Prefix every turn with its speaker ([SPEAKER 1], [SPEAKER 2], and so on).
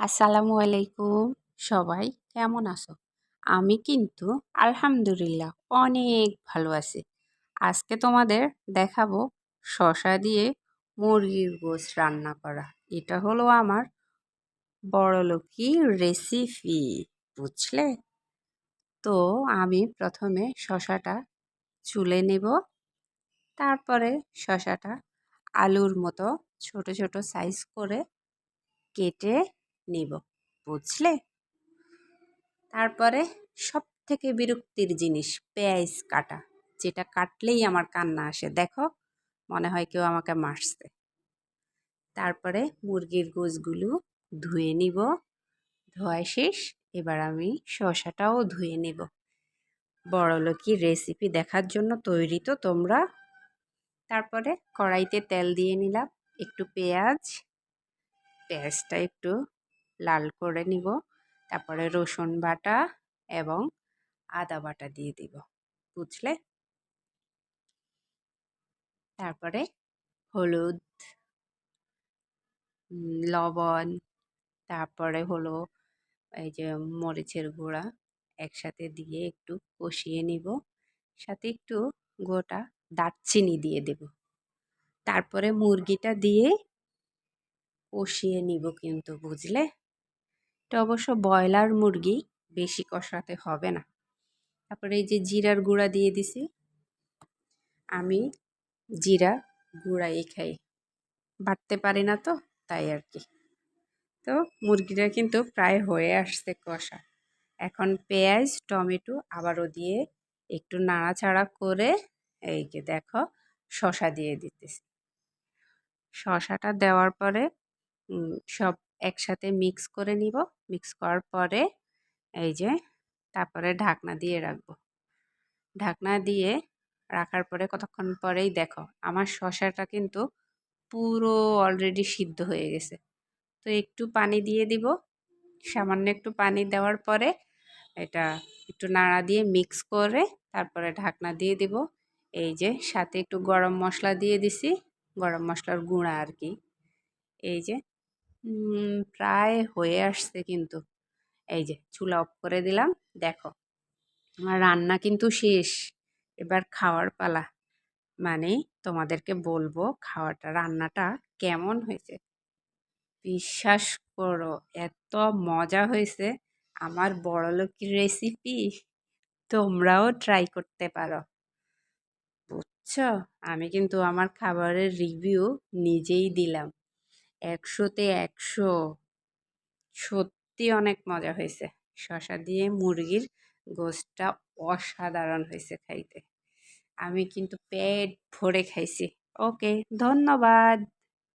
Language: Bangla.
[SPEAKER 1] আসসালামু আলাইকুম। সবাই কেমন আছো? আমি কিন্তু আলহামদুলিল্লাহ অনেক ভালো আছি। আজকে তোমাদের দেখাবো শশা দিয়ে মুরগির গোস রান্না করা। এটা হলো আমার বড়লোকি রেসিপি বুঝলে? তো আমি প্রথমে শশাটা চুলে নেব। তারপরে শশাটা আলুর মতো ছোট ছোট সাইজ করে কেটে নিব, বুঝলে? তারপরে সব থেকে বিরক্তির জিনিস, পেঁয়াজ কাটা, যেটা কাটলেই আমার কান্না আসে। দেখো, মনে হয় কেউ আমাকে মারছে। তারপরে মুরগির গোছগুলো ধুয়ে নিব, ধোয়া শেষ, এবার আমি শশাটাও ধুয়ে নেব। বড়লোকি রেসিপি দেখার জন্য তৈরি তো তোমরা। তারপরে কড়াইতে তেল দিয়ে নিলাম, একটু পেঁয়াজ, পেঁয়াজটা একটু লাল করে নিব। তারপরে রসুন বাটা এবং আদা বাটা দিয়ে দিব, বুঝলে? তারপরে হলুদ লবণ, তারপরে হলো এই যে মরিচের গুঁড়া একসাথে দিয়ে একটু কষিয়ে নিব। সাথে একটু গোটা দারচিনি দিয়ে দেব। তারপরে মুরগিটা দিয়ে কষিয়ে নিব কিন্তু, বুঝলে? এটা অবশ্য ব্রয়লার মুরগি বেশি কষাতে হবে না। তারপরে এই যে জিরার গুঁড়া দিয়ে দিছি। আমি জিরা গুঁড়াই খাই। বাটতে পারি না তো, তাই আর কি। তো মুরগিটা কিন্তু প্রায় হয়ে আসছে কষা। এখন পেঁয়াজ, টমেটো আবারও দিয়ে একটু নাড়াচাড়া করে এই যে দেখো শশা দিয়ে দিতেছি। শশাটা দেওয়ার পরে সব একসাথে মিক্স করে নিব। মিক্স করার পরে এই যে তারপরে ঢাকনা দিয়ে রাখব। ঢাকনা দিয়ে রাখার পরে কতক্ষণ পরেই দেখো আমার শশাটা কিন্তু পুরো অলরেডি সিদ্ধ হয়ে গেছে। তো একটু পানি দিয়ে দিব। সামান্য একটু পানি দেওয়ার পরে এটা একটু নাড়া দিয়ে মিক্স করে তারপরে ঢাকনা দিয়ে দিব। এই যে সাথে একটু গরম মশলা দিয়ে দিছি। গরম মশলার গুঁড়া আর কি। এই যে প্রায় হয়ে আসছে কিন্তু। এই যে চুলা অফ করে দিলাম, দেখো। আমার রান্না কিন্তু শেষ। এবার খাওয়ার পালা। মানে তোমাদেরকে বলব, খাওয়াটা, রান্নাটা কেমন হয়েছে? বিশ্বাস করো, এত মজা হয়েছে। আমার বড়লোকির রেসিপি তোমরাও ট্রাই করতে পারো। বুঝছ? আমি কিন্তু আমার খাবারের রিভিউ নিজেই দিলাম। একশোতে একশো। সত্যি অনেক মজা হয়েছে। শশা দিয়ে মুরগির গোস্তটা অসাধারণ হয়েছে খাইতে। আমি কিন্তু পেট ভরে খাইছি। ওকে, ধন্যবাদ।